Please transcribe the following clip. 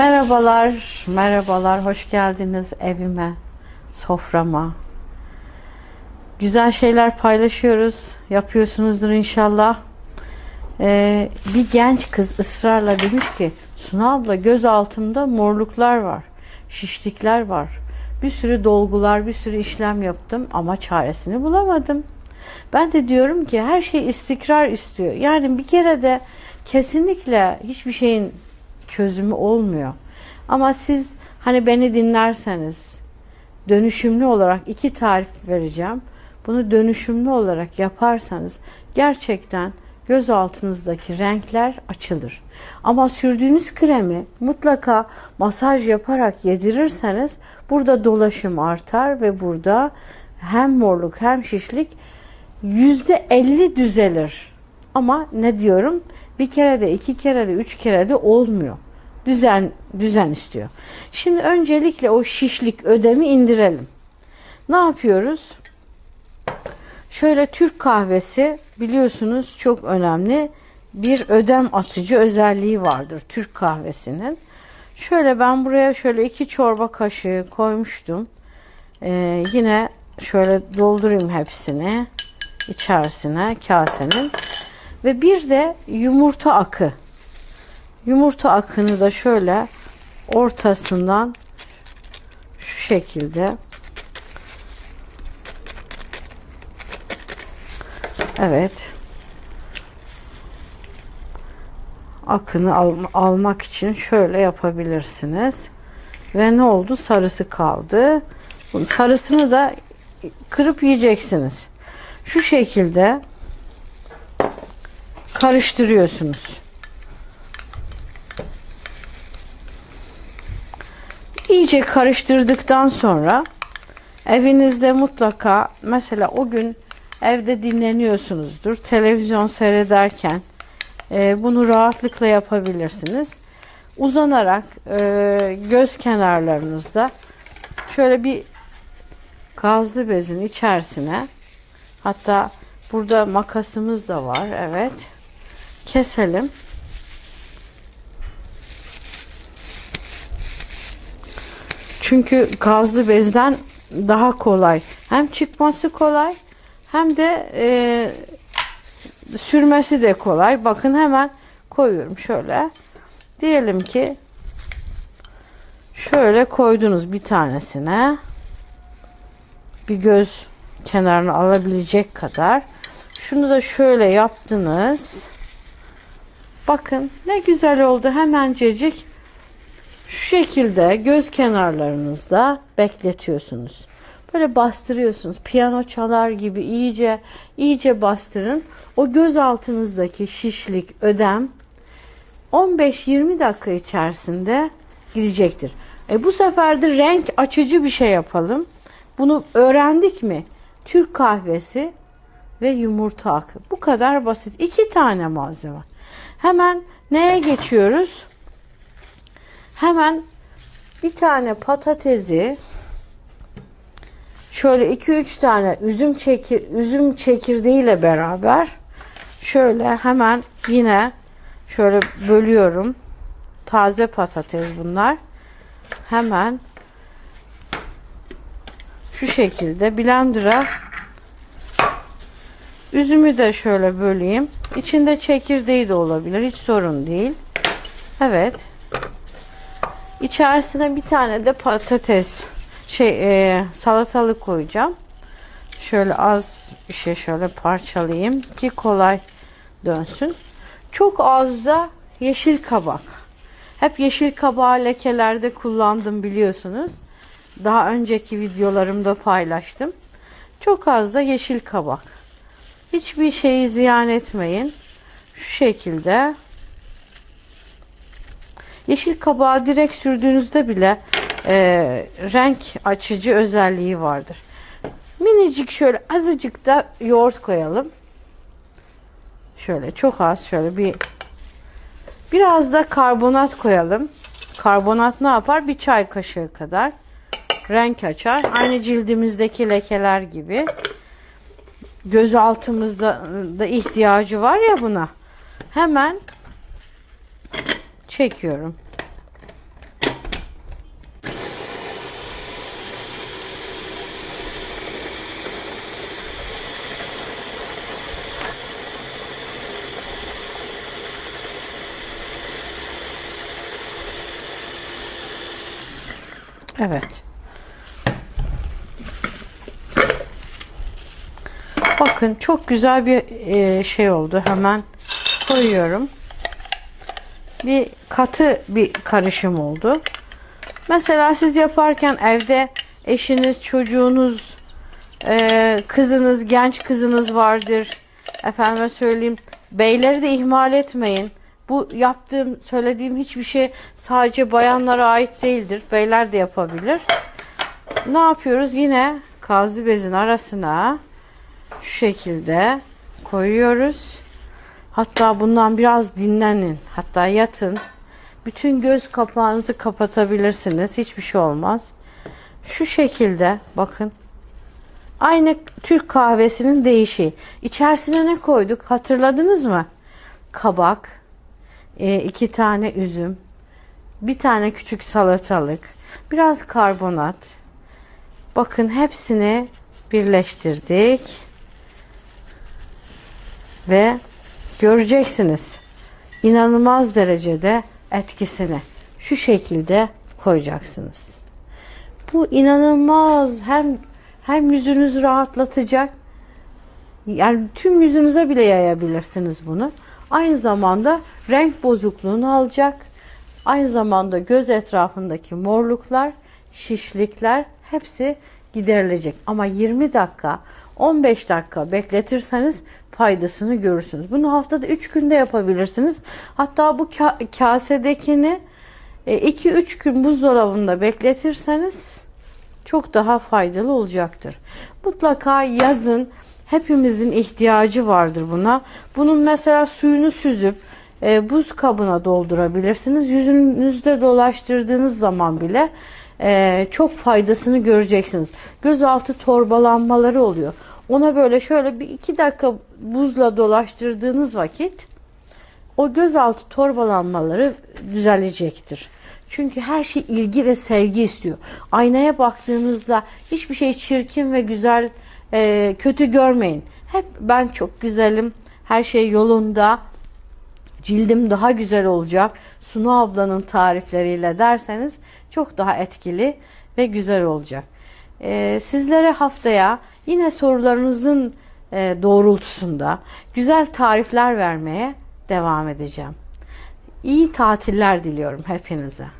Merhabalar, merhabalar. Hoş geldiniz evime, soframa. Güzel şeyler paylaşıyoruz. Yapıyorsunuzdur inşallah. Ee, bir genç kız ısrarla demiş ki Suna abla göz altımda morluklar var. Şişlikler var. Bir sürü dolgular, bir sürü işlem yaptım ama çaresini bulamadım. Ben de diyorum ki her şey istikrar istiyor. Yani bir kere de kesinlikle hiçbir şeyin çözümü olmuyor. Ama siz hani beni dinlerseniz dönüşümlü olarak iki tarif vereceğim. Bunu dönüşümlü olarak yaparsanız gerçekten göz altınızdaki renkler açılır. Ama sürdüğünüz kremi mutlaka masaj yaparak yedirirseniz burada dolaşım artar ve burada hem morluk hem şişlik yüzde elli düzelir. Ama ne diyorum? Bir kere de iki kere de üç kere de olmuyor. Düzen düzen istiyor. Şimdi öncelikle o şişlik ödemi indirelim. Ne yapıyoruz? Şöyle Türk kahvesi biliyorsunuz çok önemli bir ödem atıcı özelliği vardır Türk kahvesinin. Şöyle ben buraya şöyle iki çorba kaşığı koymuştum. Ee, yine şöyle doldurayım hepsini içerisine kasenin. Ve bir de yumurta akı. Yumurta akını da şöyle ortasından şu şekilde Evet. Akını al, almak için şöyle yapabilirsiniz. Ve ne oldu? Sarısı kaldı. Sarısını da kırıp yiyeceksiniz. Şu şekilde karıştırıyorsunuz. İyice karıştırdıktan sonra evinizde mutlaka mesela o gün evde dinleniyorsunuzdur. Televizyon seyrederken e, bunu rahatlıkla yapabilirsiniz. Uzanarak e, göz kenarlarınızda şöyle bir gazlı bezin içerisine hatta burada makasımız da var. Evet. Keselim. Çünkü gazlı bezden daha kolay. Hem çıkması kolay hem de e, sürmesi de kolay. Bakın hemen koyuyorum şöyle. Diyelim ki şöyle koydunuz bir tanesine. Bir göz kenarını alabilecek kadar. Şunu da şöyle yaptınız. Bakın ne güzel oldu hemencecik. Şu şekilde göz kenarlarınızda bekletiyorsunuz. Böyle bastırıyorsunuz. Piyano çalar gibi iyice iyice bastırın. O göz altınızdaki şişlik, ödem 15-20 dakika içerisinde gidecektir. E bu sefer de renk açıcı bir şey yapalım. Bunu öğrendik mi? Türk kahvesi ve yumurta akı. Bu kadar basit. İki tane malzeme. Hemen neye geçiyoruz? Hemen bir tane patatesi şöyle 2-3 tane üzüm çekir üzüm çekirdeğiyle beraber şöyle hemen yine şöyle bölüyorum. Taze patates bunlar. Hemen şu şekilde blender'a üzümü de şöyle böleyim. İçinde çekirdeği de olabilir. Hiç sorun değil. Evet. İçerisine bir tane de patates şey e, salatalık koyacağım. Şöyle az bir şey şöyle parçalayayım ki kolay dönsün. Çok az da yeşil kabak. Hep yeşil kabağı lekelerde kullandım biliyorsunuz. Daha önceki videolarımda paylaştım. Çok az da yeşil kabak. Hiçbir şeyi ziyan etmeyin. Şu şekilde. Yeşil kabağı direkt sürdüğünüzde bile e, renk açıcı özelliği vardır. Minicik şöyle azıcık da yoğurt koyalım. Şöyle çok az şöyle bir biraz da karbonat koyalım. Karbonat ne yapar? Bir çay kaşığı kadar renk açar. Aynı cildimizdeki lekeler gibi gözaltımızda da ihtiyacı var ya buna. Hemen çekiyorum. Evet. Bakın çok güzel bir e, şey oldu. Hemen koyuyorum. Bir katı bir karışım oldu. Mesela siz yaparken evde eşiniz, çocuğunuz, e, kızınız, genç kızınız vardır. Efendime söyleyeyim. Beyleri de ihmal etmeyin. Bu yaptığım, söylediğim hiçbir şey sadece bayanlara ait değildir. Beyler de yapabilir. Ne yapıyoruz? Yine kazlı bezin arasına şu şekilde koyuyoruz. Hatta bundan biraz dinlenin. Hatta yatın. Bütün göz kapağınızı kapatabilirsiniz. Hiçbir şey olmaz. Şu şekilde bakın. Aynı Türk kahvesinin değişi. İçerisine ne koyduk? Hatırladınız mı? Kabak, e, iki tane üzüm, bir tane küçük salatalık, biraz karbonat. Bakın hepsini birleştirdik. Ve göreceksiniz inanılmaz derecede etkisini şu şekilde koyacaksınız. Bu inanılmaz hem hem yüzünüzü rahatlatacak yani tüm yüzünüze bile yayabilirsiniz bunu. Aynı zamanda renk bozukluğunu alacak. Aynı zamanda göz etrafındaki morluklar, şişlikler hepsi giderilecek. Ama 20 dakika, 15 dakika bekletirseniz faydasını görürsünüz. Bunu haftada 3 günde yapabilirsiniz. Hatta bu ka- kasedekini 2-3 gün buzdolabında bekletirseniz çok daha faydalı olacaktır. Mutlaka yazın hepimizin ihtiyacı vardır buna. Bunun mesela suyunu süzüp e, buz kabına doldurabilirsiniz. Yüzünüzde dolaştırdığınız zaman bile e, çok faydasını göreceksiniz. Gözaltı torbalanmaları oluyor. Ona böyle şöyle bir iki dakika buzla dolaştırdığınız vakit o gözaltı torbalanmaları düzelecektir. Çünkü her şey ilgi ve sevgi istiyor. Aynaya baktığınızda hiçbir şey çirkin ve güzel, e, kötü görmeyin. Hep ben çok güzelim, her şey yolunda, cildim daha güzel olacak. Sunu ablanın tarifleriyle derseniz çok daha etkili ve güzel olacak. E, sizlere haftaya yine sorularınızın e, doğrultusunda güzel tarifler vermeye devam edeceğim. İyi tatiller diliyorum hepinize.